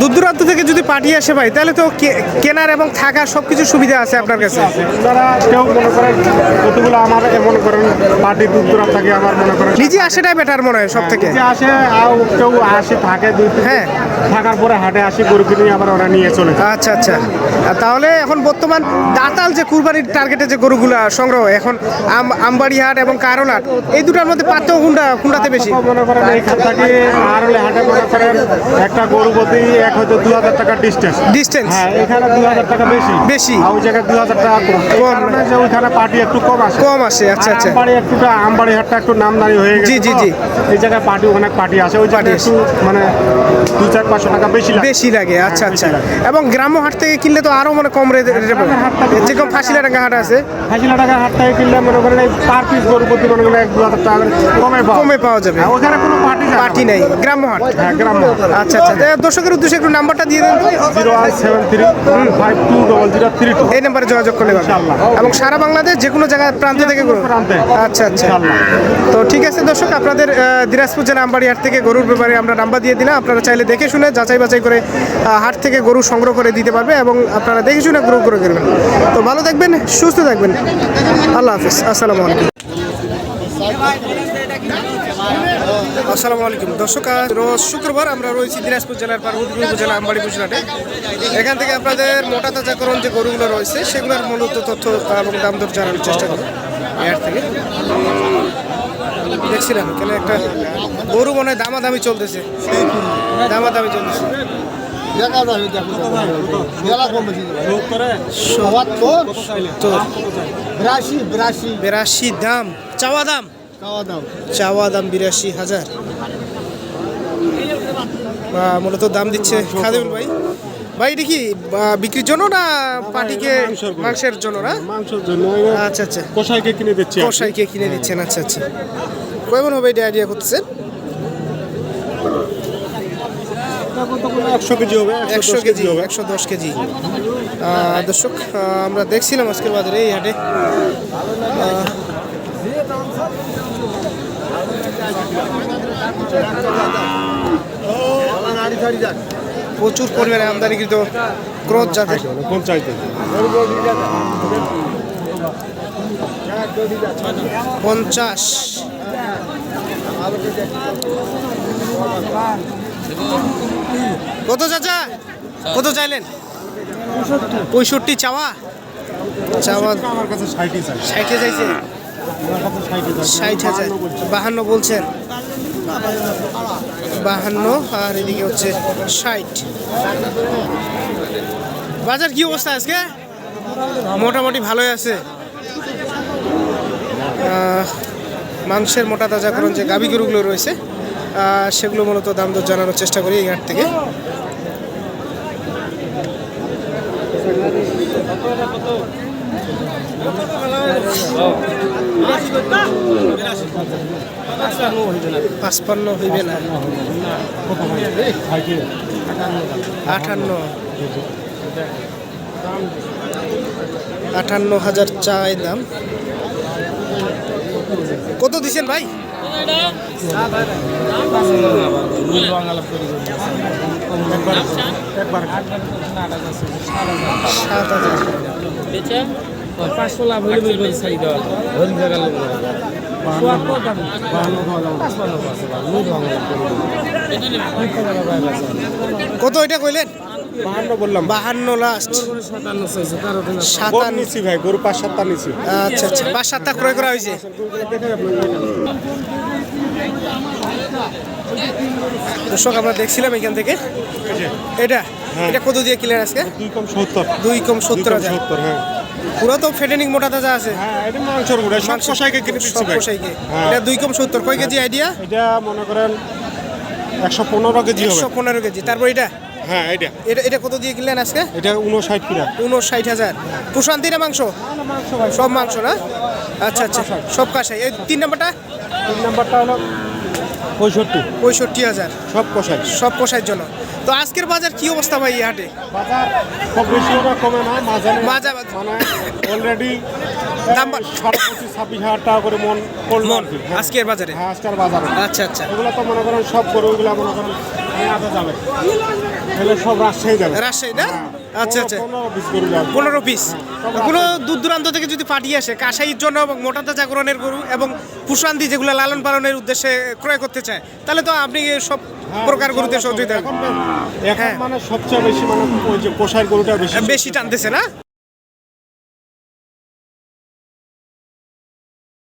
দূর দূরান্ত থেকে যদি পাঠিয়ে আসে ভাই তাহলে তো কেনার এবং থাকার সব কিছু সুবিধা আছে আপনার কাছে। আপনারা কেউ মনে করেন কতগুলো আমার মনে করেন পার্টি দূর থাকে আমার মনে করেন? নিজে আসাটাই বেটার মনে হয় সব থেকে আসে আর কেউ আসে থাকে দুই হ্যাঁ। থাকার পরে হাটে আসে গরু কিনে আবার ওরা নিয়ে চলে আচ্ছা আচ্ছা। আর তাহলে এখন বর্তমান দাতাল যে কুরবানির টার্গেটে যে গরুগুলা সংগ্রহ এখন আম- আমবাড়িহাট এবং কারোলাট এই দুটার মধ্যে পার্থক্য কোনটা কোনটাতে বেশি? মনে করেন থেকে আর হাটে মনে করেন একটা গরু প্রতি এক হয়তো দু হাজার টাকার ডিস্টেন্স ডিস্টেন্স হ্যাঁ এখানে দুই হাজার টাকা বেশি। বেশি। ওই জায়গায় দুই হাজার টাকা কম। এই কম। যে ওইখানে পার্টি একটু কম আসে। কম আসে আচ্ছা আচ্ছা। আমবাড়ি হাটটা একটু নামদানি হয়ে গেছে জি, জি, জি। এই জায়গায় পার্টি অনেক পার্টি আসে। ওই জায়গায় একটু মানে চার পাঁচশো টাকা বেশি লাগে। বেশি লাগে আচ্ছা হ্যাঁ, আচ্ছা। এবং গ্রাম্য হাট থেকে কিনলে তো আরও মানে কম রেটে যেরকম ফাঁসিলাডাঙ্গা হাট আছে। হাজিলা টাকার হাট থেকে কিনলে মনে করেন এই পার পিস গরু প্রতি মনে করেন এক দু হাজার টাকা কমে পাওয়া কমে পাওয়া যাবে। হ্যাঁ, ওখানে কোনো পার্টি পার্টি নেই। গ্রাম্য হাট। হ্যাঁ গ্রাম্য আচ্ছা আচ্ছা। দর্শকের উদ্দেশ্যে একটু নাম্বারটা দিয়ে দেন। Zero one seven three five two double zero three two এই নাম্বারে যোগাযোগ করলে ইনশাআল্লাহ। এবং সারা বাংলাদেশ যে কোনো জায়গায় প্রান্ত থেকে গরু প্রান্তে। আচ্ছা আচ্ছা। তো ঠিক আছে দর্শক আপনাদের দিনাজপুর জেলা আমবাড়ি হাট থেকে গরুর ব্যাপারে আমরা নাম্বার দিয়ে দিলাম। আপনারা চাইলে দেখে শুনে যাচাই বাছাই করে হাট থেকে গরু সংগ্রহ করে দিতে পারবে এবং আপনারা দেখে শুনে গরু করে করবেন তো ভালো থাকবেন সুস্থ থাকবেন। আল্লাহ হাফিজ। আসসালামু আলাইকুম। আসসালামু আলাইকুম। দর্শক রোজ শুক্রবার আমরা রয়েছি দিনাজপুর জেলার পার্বতীপুর উপজেলা আমবাড়ি বুঝলাটে এখান থেকে আপনাদের মোটা তাজাকরণ যে গরুগুলো রয়েছে সেগুলোর মূলত তথ্য এবং দাম দর জানানোর চেষ্টা করব। এর থেকে। দেখছিলাম এখানে একটা গরু মনে হয় দামাদামি চলতেছে। দামাদামি চলতেছে। বিরাশি দাম চাওয়া দাম। চাওয়া দাম বিরাশি হাজার। মূলত দাম দিচ্ছে খাদিমুল ভাই। ভাই এটা কি বিক্রির জন্য না পার্টিকে মাংসের জন্য না? মাংসের জন্য আচ্ছা আচ্ছা। কষাইকে কিনে দিচ্ছি কষাইকে কিনে দিচ্ছেন আচ্ছা আচ্ছা। কেমন হবে এটা আইডিয়া করতেছেন একশো কেজি হবে একশো কেজি একশো দশ কেজি। দর্শক আমরা দেখছিলাম আজকের বাজারে এই হাটে। প্রচুর পরিমাণে আমদানিকৃত ক্রোধ জাতের। কোন চাইতে পঞ্চাশ। কত চাচা? কত চাইলেন? পঁয়ষট্টি। চাওয়া? চাওয়া আমার কাছে ষাটই ষাটে চাইছে। ষাট হাজার। বাহান্ন বলছেন। বাহান্ন, আর এদিকে হচ্ছে ষাট। বাজার কি অবস্থা আজকে? মোটামুটি ভালোই আছে। মাংসের মোটা তাজা তাজাকরণ যে গাভী গরুগুলো রয়েছে সেগুলো মূলত দাম দর জানানোর চেষ্টা করি এই হাট থেকে। পাঁচপান্ন হইবে না। আটান্ন। আটান্ন হাজার চাই দাম। কত দিছেন ভাই? সাত হাজার। পাঁচশো লাভ হলে বলবেন সাই দেওয়া হরিণ জায়গা লোক কত এটা কইলেন? বাহান্ন বললাম। বাহান্ন লাস্ট সাতান্ন নিচ্ছি ভাই গরু পাঁচ সাতটা নিচ্ছি আচ্ছা আচ্ছা। পাঁচ সাতটা ক্রয় করা হয়েছে? দর্শক আমরা দেখছিলাম এখান থেকে। এটা? এটা কত দিয়ে কিলেন আজকে? দুই কম সত্তর। দুই কম সত্তর হাজার। সত্তর হ্যাঁ। পুরো তো ফেটেনিক মোটা তাজা আছে। হ্যাঁ এটা মাংসর গুঁড়া সব কষাইকে কিনে দিচ্ছি ভাই। কষাইকে। হ্যাঁ। এটা দুই কম সত্তর। কয় কেজি আইডিয়া এটা মনে করেন একশো পনেরো কেজি একশো পনেরো কেজি। তারপর এটা? হ্যাঁ এটা। এটা এটা কত দিয়ে কিনলেন আজকে? এটা উনষাট কিনা উনষাট হাজার। প্রশান্তি না মাংস সব মাংস না? আচ্ছা আচ্ছা। সব কাশাই এই তিন নাম্বারটা? তিন নাম্বারটা হলো পঁয়ষট্টি। পঁয়ষট্টি হাজার। সব কষাই সব কষাইয়ের জন্য। তো আজকের বাজার কি অবস্থা ভাই এই হাটে? বাজার খুব বেশি ওরা কমে না মাঝারি মাজা- মানে অলরেডি দাম- সাড়ে পঁচিশ ছাব্বিশ হাজার টাকা করে মন পড়ল মন আর কি হ্যাঁ। আজকের বাজারে? হ্যাঁ আজকের বাজারে। আচ্ছা আচ্ছা। এগুলো তো মনে করেন সব গরুগুলো মনে করেন যাবে। এগুলো সব রাজশাহী যাবে। রাজশাহী না? আচ্ছা আচ্ছা। পনেরো পিস কোনো দূর দূরান্ত থেকে যদি পাঠিয়ে আসে কাসাইয়ের জন্য এবং মোটাতা জাগরণের গরু এবং পুষান্তি যেগুলো লালন পালনের উদ্দেশ্যে ক্রয় করতে চায় তাহলে তো আপনি সব প্রকার গরুতে সহযোগিতা এখন হ্যাঁ। মানে সবচেয়ে বেশি মানে ওই যে পোষার গরুটা বেশি। বেশি টানতেছে না?